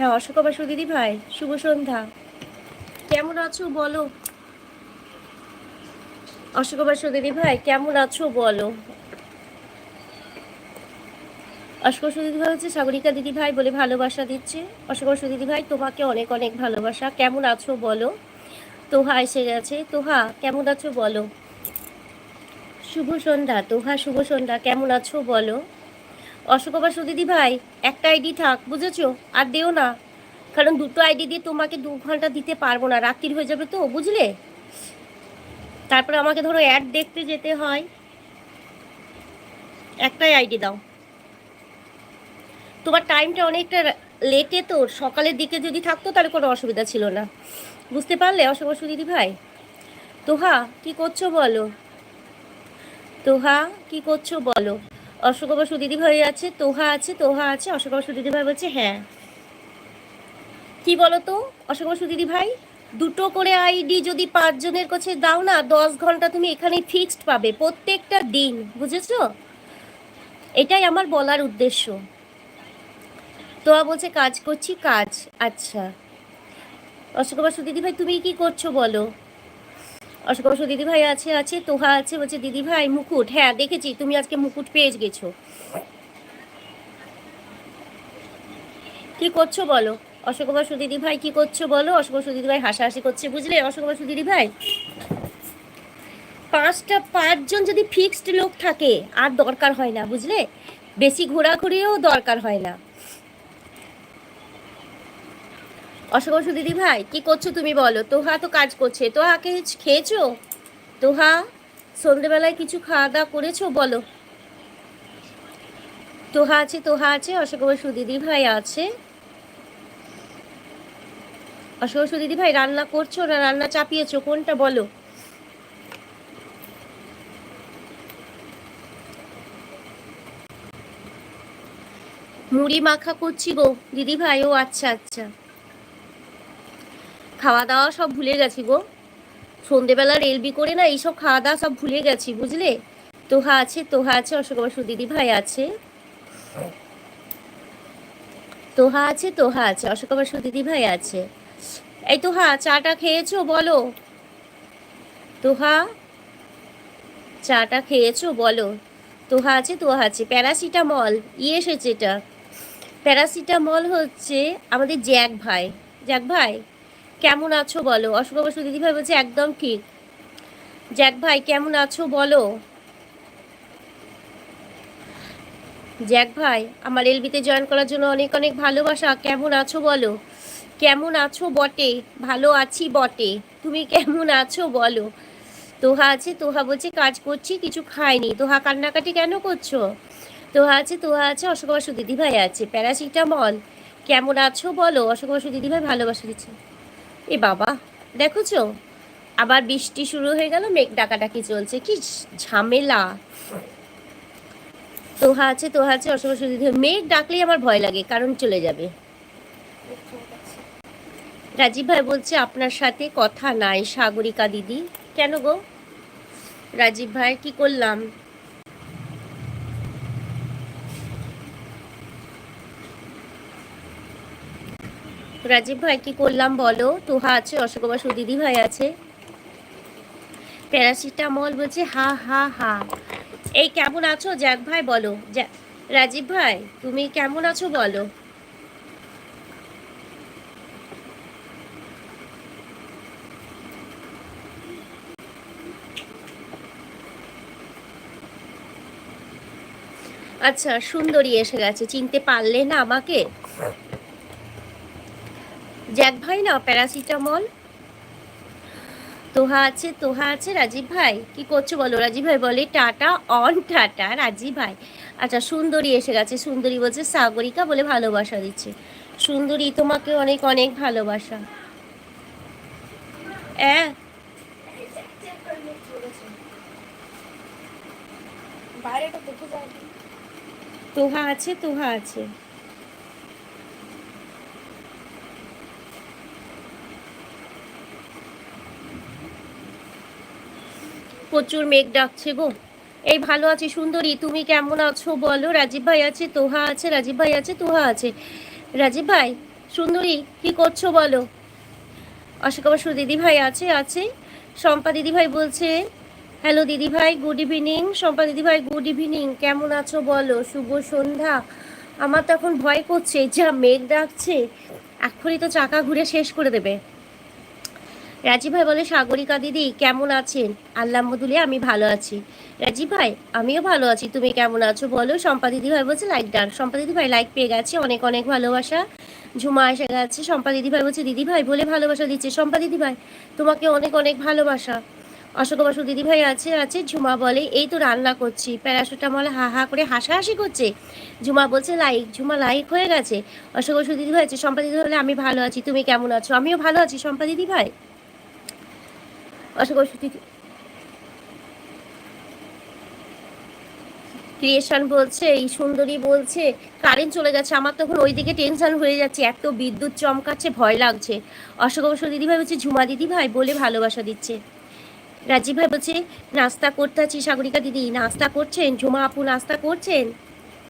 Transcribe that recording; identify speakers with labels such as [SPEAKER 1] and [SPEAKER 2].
[SPEAKER 1] হ্যাঁ অশোকা বাসু দিদি ভাই, শুভ সন্ধ্যা। কেমন আছো বলো? অশোকা বাসু দিদি ভাই, কেমন আছো বলো? অশোক বাসু দিদি ভাই হচ্ছে সাগরিকা দিদি ভাই বলে ভালোবাসা দিচ্ছে। অশোক বাসু দিদি ভাই, তোমাকে অনেক অনেক ভালোবাসা। কেমন আছো বলো? তোহা এসে গেছে। তোহা, কেমন আছো বলো? শুভ সন্ধ্যা, তোহা, শুভ সন্ধ্যা, কেমন আছো বলো? অশোক বাসু দিদি ভাই, একটা আইডি থাক, বুঝেছ? আর দেও না। কারণ দুটো আইডি দিয়ে তোমাকে দু ঘণ্টা দিতে পারব না, রাত্রির হয়ে যাবে তো, বুঝলে? তারপরে আমাকে ধরো অ্যাড দেখতে যেতে হয়। একটাই আইডি দাও। তোমার টাইমটা অনেকটা লেটে তো সকালের দিকে যদি থাকতো তাহলে কোনো অসুবিধা ছিল না। বুঝতে পারলে অশোক বাসু দিদি ভাই? তোহা, কি করছ বলো? তোহা, কি করছ বলো? অশোক বাসু দিদি ভাই আছে, তোহা আছে তোহা আছে, অশোক বাসু দিদি ভাই বলছে হ্যাঁ। কি বলো তো অশোক বাসু দিদি ভাই দুটো করে আইডি যদি পাঁচজনের কাছে দাও না, দশ ঘণ্টা তুমি এখানে ফিক্সড পাবে প্রত্যেকটা দিন, বুঝেছ? এটাই আমার বলার উদ্দেশ্য। তোয়া বলছে, কাজ করছি, কাজ আচ্ছা। অশোক বাসু দিদি ভাই তুমি কি করছ বলো? অশোক দিদি ভাই আছে আছে, তোহা আছে, বলছে দিদি ভাই মুকুট। হ্যাঁ দেখেছি, তুমি আজকে মুকুট পেয়ে গেছো। কি করছ বলো? অশোক বাসু দিদি ভাই কি করছ বলো? অশোক বাসু দিদি ভাই হাসাহাসি করছে, বুঝলে? অশোক বাসু দিদি ভাই পাঁচটা, পাঁচজন যদি ফিক্সড লোক থাকে, আর দরকার হয় না, বুঝলে? বেশি ঘোরাঘুরিও দরকার হয় না। অশোক দিদি ভাই, কি করছ তুমি বলো? তোহা তো কাজ করছে। তোহাকে খেয়েছো? তোহা, সন্ধেবেলায় কিছু খাওয়া দাওয়া করেছ বলো? তোহা আছে তোহা আছে, অশোক দিদি ভাই আছে। অশোক দিদি ভাই, রান্না করছ? না রান্না চাপিয়েছো, কোনটা বলো? মুড়ি মাখা করছি গো, দিদি ভাই, ও আচ্ছা আচ্ছা। খাওয়া দাওয়া সব ভুলে গেছি গো। সন্ধেবেলা রেলবি করে না, এইসব খাওয়া দাওয়া সব ভুলে গেছি, বুঝলে? তোহা আছে তোহা আছে, অশোক বাসু দিদি ভাই আছে। তোহা আছে তোহা আছে, অশোক বাসু দিদি ভাই আছে। এই তোহা, চাটা খেয়েছো বলো? তোহা, চাটা খেয়েছো বলো? তোহা আছে তোহা আছে, প্যারাসিটামল ইয়ে এসেছে এটা। প্যারাসিটামল হচ্ছে আমাদের জ্যাক ভাই। জ্যাক ভাই? কেমন আছো বলো? অশোক বসু দিদি ভাই বলছে, একদম ঠিক। জ্যাক ভাই, কেমন আছো বলো? জ্যাক ভাই, আমার এলবিতে জয়েন করার জন্য অনেক অনেক ভালোবাসা। কেমন আছো বলো? কেমন আছো বটে? ভালো আছি বটে। তুমি কেমন আছো বলো? তোহা আছে, তোহা বলছে, কাজ করছি, কিছু খাইনি। তোহা কান্নাকাটি কেন করছ? তোহা আছে তোহা আছে অশোক বাসু, দিদিভাই আছে। প্যারাসিটামল, কেমন আছো বলো? অশোক বাসু, দিদিভাই ভালোবাসা দিচ্ছে। এ বাবা, দেখোছো? আবার বৃষ্টি শুরু হয়ে গেল, মেঘ ডাকাডাকি চলছে, কি ঝামেলা। তোহা আছে তোহা আছে বাসু দিদি মেঘ ডাকলেই আমার ভয় লাগে, কারণ চলে যাবে। রাজীব ভাই বলছে, আপনার সাথে কথা নাই, সাগরিকা দিদি। কেন গো? রাজীব ভাই, কি করলাম? রাজীব ভাই, কি করলাম বলো? তোহা আছে অশোক বাসু দিদি ভাই আছে। প্যারাসিটামল বলছে, হা হা হা। এই কেমন আছো? জ্যাক ভাই, বলো। রাজীব ভাই, তুমি কেমন আছো, বলো। আচ্ছা সুন্দরী এসে গেছে। চিনতে পারলে না আমাকে? জ্যাক ভাই না, প্যারাসিটামল? তোহা আছে তোহা আছে, রাজীব ভাই। কি করছ বলো? রাজীব ভাই বলে, টাটা, অন টাটা, রাজীব ভাই। আচ্ছা সুন্দরী এসে গেছে। সুন্দরী বলছে, সাগরিকা বলে ভালোবাসা দিচ্ছে। সুন্দরী তোমাকে অনেক অনেক ভালোবাসা। হ্যাঁ তোহা আছে তোহা আছে। প্রচুর মেঘ ডাকছে গো। এই ভালো আছি সুন্দরী, তুমি কেমন আছো বলো? রাজীব ভাই আছে, তোহা আছে, রাজীব ভাই আছে, তোহা আছে। রাজীব ভাই, সুন্দরী, কি করছ বলো? অশোকা বসু দিদিভাই আছে আছে। শম্পা দিদিভাই বলছে হ্যালো দিদিভাই গুড ইভিনিং শম্পা দিদিভাই গুড ইভিনিং কেমন আছো বলো? শুভ সন্ধ্যা। আমার তো এখন ভয় করছে, যা মেঘ ডাকছে, এক্ষুনি তো চাকা ঘুরে শেষ করে দেবে। রাজীব ভাই বলে, সাগরিকা দিদি, কেমন আছেন? আল্লাহ মধুলে আমি ভালো আছি। রাজীব ভাই, আমিও ভালো আছি, তুমি কেমন আছো? বলো, শম্পা দিদি ভাই বলছে, লাইক ডান। শম্পা দিদি ভাই, লাইক পেয়ে গেছে, অনেক অনেক ভালোবাসা। ঝুমা এসে গেছে। শম্পা দিদি ভাই বলছে, দিদি ভাই বলে ভালোবাসা দিচ্ছে। শম্পা দিদি ভাই, তোমাকে অনেক অনেক ভালোবাসা। অশোক বাসু দিদি ভাই আছে আছে। ঝুমা বলে, এই তো রান্না করছি। প্যারাশুটামল হা হা করে হাসাহাসি করছে। ঝুমা বলছে, লাইক, ঝুমা লাইক হয়ে গেছে। অশোক বাসু দিদি ভাই আছে। শম্পা দিদি বলে, আমি ভালো আছি। তুমি কেমন আছো? আমিও ভালো আছি। শম্পা দিদি ভাই অশোক দিদি ক্রিয়েশন বলছে, এই সুন্দরী বলছে কারেন্ট চলে গেছে আমার তখন ওইদিকে টেনশন হয়ে যাচ্ছে, এত বিদ্যুৎ চমকাচ্ছে, ভয় লাগছে। অশোক অবশ্য দিদি ভাই বলছে, ঝুমা দিদিভাই বলে ভালোবাসা দিচ্ছে। রাজীব ভাই বলছে, নাস্তা করতে আছি সাগরিকা দিদি, নাস্তা করছেন? ঝুমা আপু নাস্তা করছেন?